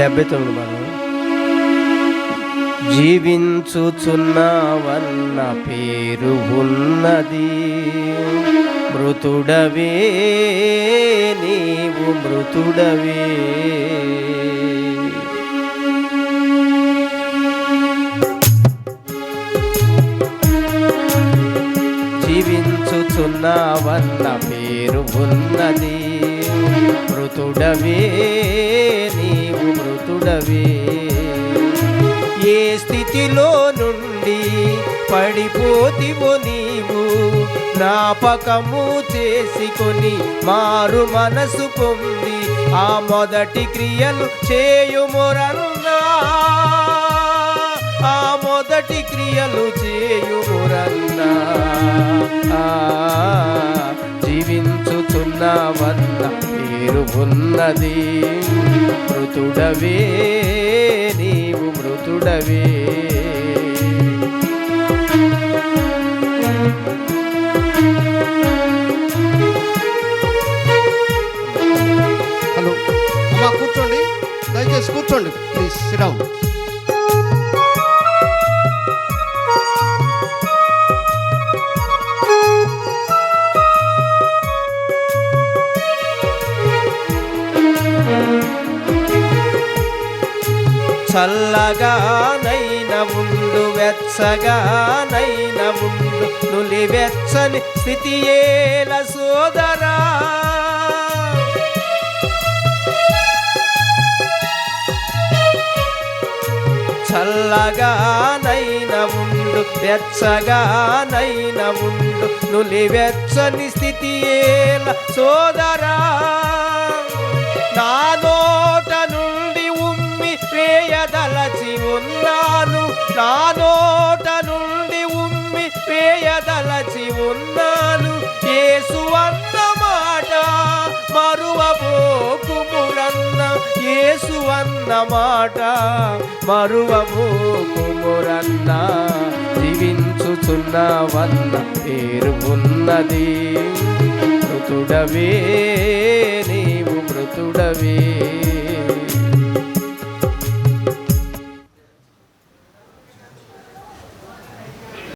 డెబ్బై తొమ్మిది మనం జీవించుచున్నావన్న పేరు ఉన్నది. మృతుడవే నీవు మృతుడవే. జీవించుచున్నావన్న పేరు ఉన్నది. మృతుడవే మృతుడవే ఏ స్థితిలో నుండి పడిపోతివో నీవు? జ్ఞాపకము చేసుకొని మారు మనసు పొంది ఆ మొదటి క్రియలు చేయుమురన్నా ఆ మొదటి క్రియలు చేయుమురన్నా తిరుగున్నది మృతుడవే నీవు మృతుడవే. హలో అమ్మా కూర్చోండి. దయచేసి కూర్చోండి. ప్లీజ్ సిడౌన్ చల్లగానైన ఉండు వెచ్చగా ఉండు నులి వెచ్చని స్థితి ఏల సోదరా. చల్లగానైన ఉండు వెచ్చగా ఉండు నులి వెచ్చని స్థితి ఏల సోదరా. మరచి ఉన్నాను. నా నోట నుండి ఉమ్మి వేయదలచి ఉన్నాను. ఏసు అన్న మాట మరువబోకుమురన్న. యేసు అన్న మాట మరువబోకుమురన్న. జీవించుచున్నవన్న పేరు ఉన్నది. మృతుడవే నీవు మృతుడవే